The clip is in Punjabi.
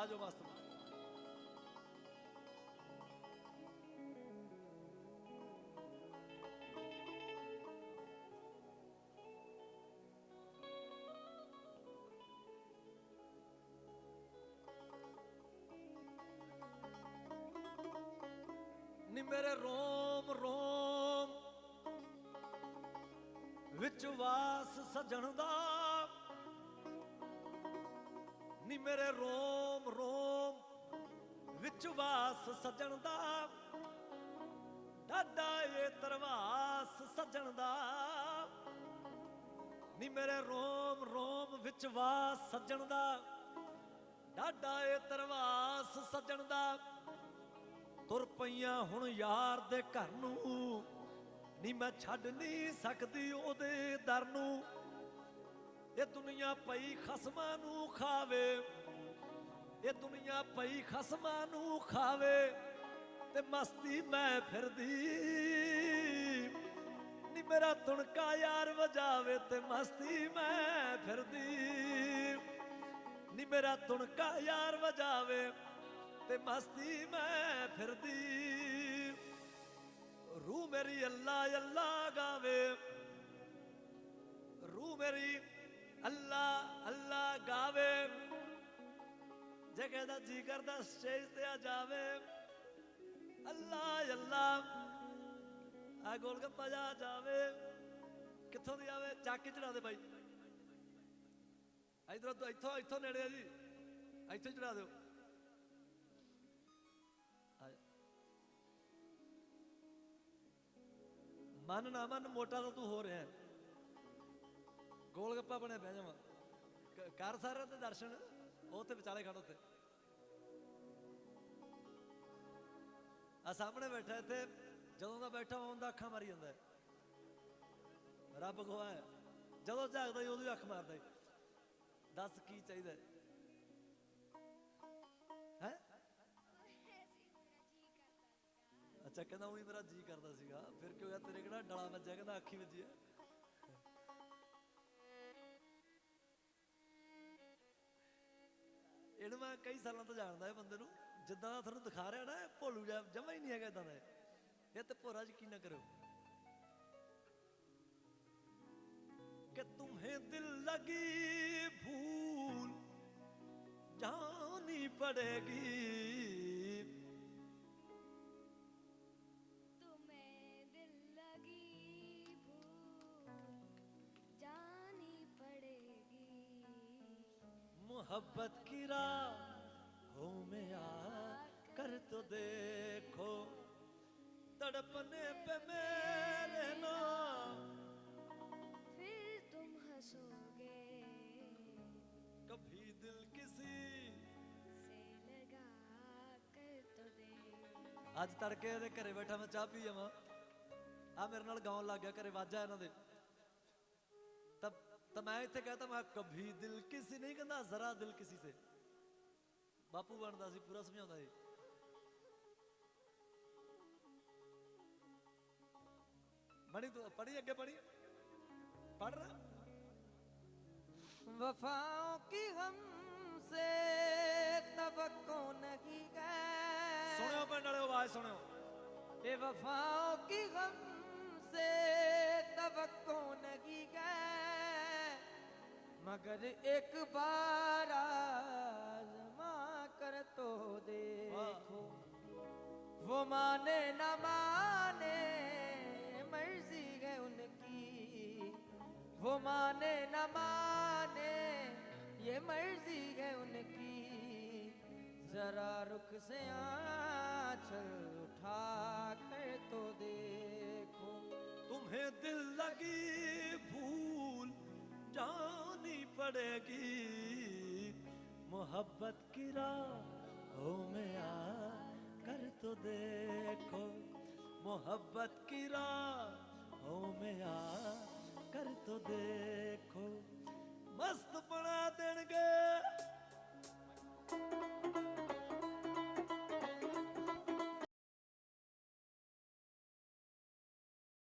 ਆ ਜਾਓ ਮਸਤ ਨੀ ਮੇਰੇ ਰੋਮ ਰੋਮ ਵਿੱਚ ਵਾਸ ਸਜਣ ਦਾ ਨੀ ਮੇਰੇ ਰੋਮ ਰੋਮ ਵਿੱਚ ਵਾਸ ਸਜਣ ਦਾ। ਡਾਡਾ ਏ ਤਰਵਾਸ ਸੱਜਣ ਦਾ। ਨੀ ਮੇਰੇ ਰੋਮ ਰੋਮ ਵਿੱਚ ਵਾਸ ਸਜਣ ਦਾ। ਡਾਡਾ ਏ ਤਰਵਾਸ ਸਜਣ ਦਾ। ਤੁਰ ਪਈਆਂ ਹੁਣ ਯਾਰ ਦੇ ਘਰ ਨੂੰ। ਨੀ ਮੈਂ ਛੱਡ ਨਹੀਂ ਸਕਦੀ ਉਹਦੇ ਦਰ ਨੂੰ। ਇਹ ਦੁਨੀਆ ਪਈ ਖਸਮਾਂ ਨੂੰ ਖਾਵੇ। ਇਹ ਦੁਨੀਆ ਪਈ ਖਸਮਾਂ ਨੂੰ ਖਾਵੇ ਤੇ ਮਸਤੀ ਮੈਂ ਫਿਰਦੀ। ਨੀ ਮੇਰਾ ਤੁਣਕਾ ਯਾਰ ਵਜਾਵੇ ਤੇ ਮਸਤੀ ਮੈਂ ਫਿਰਦੀ। ਨੀ ਮੇਰਾ ਤੁਣਕਾ ਯਾਰ ਵਜਾਵੇ ਤੇ ਮਸਤੀ ਮੈਂ ਫਿਰਦੀ। ਰੂਹ ਮੇਰੀ ਅੱਲਾ ਅੱਲਾ ਗਾਵੇ। ਰੂਹ ਮੇਰੀ ਅੱਲਾ ਅੱਲਾ ਗਾਵੇ। ਜੇ ਕਹਦਾ ਜੀ ਕਰਦਾ ਸਟੇਜ ਤੇ ਆ ਜਾਵੇ। ਅੱਲਾ ਅੱਲਾ। ਆ ਗੋਲਗੱਪਾ ਜਾ ਜਾਵੇ। ਕਿੱਥੋਂ ਦੀ ਆਵੇ? ਚੱਕ ਕੇ ਚੜਾ ਦੇ ਬਾਈ। ਇਧਰੋਂ ਤੋਂ ਇੱਥੋਂ ਇੱਥੋਂ ਨੇੜੇ ਆ ਜੀ। ਇੱਥੋਂ ਚੜਾ ਦਿਓ। ਮਨ ਨਾ ਮਨ, ਮੋਟਾ ਤਾਂ ਤੂੰ ਹੋ ਰਿਹਾ। ਹੈ। ਗੋਲ ਗੱਪਾ ਬਣੇ ਬਹਿ ਜਾਵਾਂ। ਕਰ ਸਾਰਿਆਂ ਦੇ ਦਰਸ਼ਨ, ਉਹ ਤੇ ਵਿਚਾਲੇ ਖੜੋ ਤੇ ਆ ਸਾਹਮਣੇ ਬੈਠਾ ਇੱਥੇ, ਜਦੋਂ ਦਾ ਬੈਠਾ ਹੁੰਦਾ ਅੱਖਾਂ ਮਾਰੀ ਜਾਂਦਾ ਰੱਬ ਗਵਾ ਹੈ। ਜਦੋਂ ਜਾਗਦਾ ਹੀ ਉਦੋਂ ਹੀ ਅੱਖ ਮਾਰਦਾ ਹੈ। ਦੱਸ ਕੀ ਚਾਹੀਦਾ ਹੈ? ਅੱਛਾ, ਕਹਿੰਦਾ ਉਹੀ ਮੇਰਾ ਜੀ ਕਰਦਾ ਸੀਗਾ। ਫਿਰ ਕਿਉਂ ਹੋਇਆ ਤੇਰੇ ਕਿਹੜਾ ਡਲਾ ਵੱਜਿਆ, ਕਹਿੰਦਾ ਅੱਖੀ ਵੱਜੀ ਹੈ। ਇਹਨੂੰ ਮੈਂ ਕਈ ਸਾਲਾਂ ਤੋਂ ਜਾਣਦਾ ਇਹ ਬੰਦੇ ਨੂੰ। ਜਿੱਦਾਂ ਦਾ ਤੁਹਾਨੂੰ ਦਿਖਾ ਰਿਹਾ ਨਾ, ਇਹ ਭੋਲੂ ਜਾ ਜਮਾ ਹੀ ਨਹੀਂ ਹੈਗਾ ਇਦਾਂ ਦਾ ਇਹ। ਤੇ ਭੋਰਾ ਯਕੀਨ ਨਾ ਕਰੋ ਕਿ ਤੁਮੇ ਦਿਲ ਲਗੀ ਭੂਲ ਜਾਣੀ ਪੜੇਗੀ। मोहब्बत की राहों में आ कर तो देखो तड़पने पे मेरे नाम फिर तुम हंसोगे कभी दिल किसी से लगा कर तो दे ਅੱਜ ਤੜਕੇ ਇਹਦੇ ਘਰੇ ਬੈਠਾ ਮੈਂ ਚਾਹ ਪੀ ਜਾਵਾਂ ਆ ਮੇਰੇ ਨਾਲ ਗਾਉਣ ਲੱਗ ਗਿਆ ਘਰੇ ਵਾਜਾ ਇਹਨਾਂ ਦੇ ਤਬ ਤਾਂ ਮੈਂ ਇੱਥੇ ਕਹਤਾ ਮੈਂ ਕਭੀ ਦਿਲ ਕਿਸੇ ਨਹੀਂ ਕਹਿੰਦਾ ਜ਼ਰਾ ਦਿਲ ਕਿਸੇ ਸੇ। ਬਾਪੂ ਬਣਦਾ ਸੀ ਪੂਰਾ ਸਮਝਾਉਂਦਾ ਸੀ। ਮਣੀ ਤੂੰ ਪੜੀ ਅੱਗੇ ਪੜੀ ਪੜ ਰਹਾ? ਵਫਾਓ ਕੀ ਗਮ ਸੇ ਤਵਕੋ ਨਹੀਂ ਗਏ ਸੁਣਿਓ ਪਿੰਡ ਵਾਲਿਓ ਆਵਾਜ਼ ਸੁਣਿਓ। ਇਹ ਵਫਾਓ ਕੀ ਗਮ ਸੇ ਤਵਕੋ ਨਹੀਂ ਗਏ मगर एक बार आजमा कर तो देखो। वो माने न माने, मर्ज़ी है उनकी। वो माने न माने, ये मर्ज़ी है उनकी। जरा रुख से आंचल उठा कर तो देखो। तुम्हें दिल लगी जानी पड़ेगी। मोहब्बत की राह में आ कर तो देखो। मोहब्बत की हो में आ कर तो देखो। मस्त बना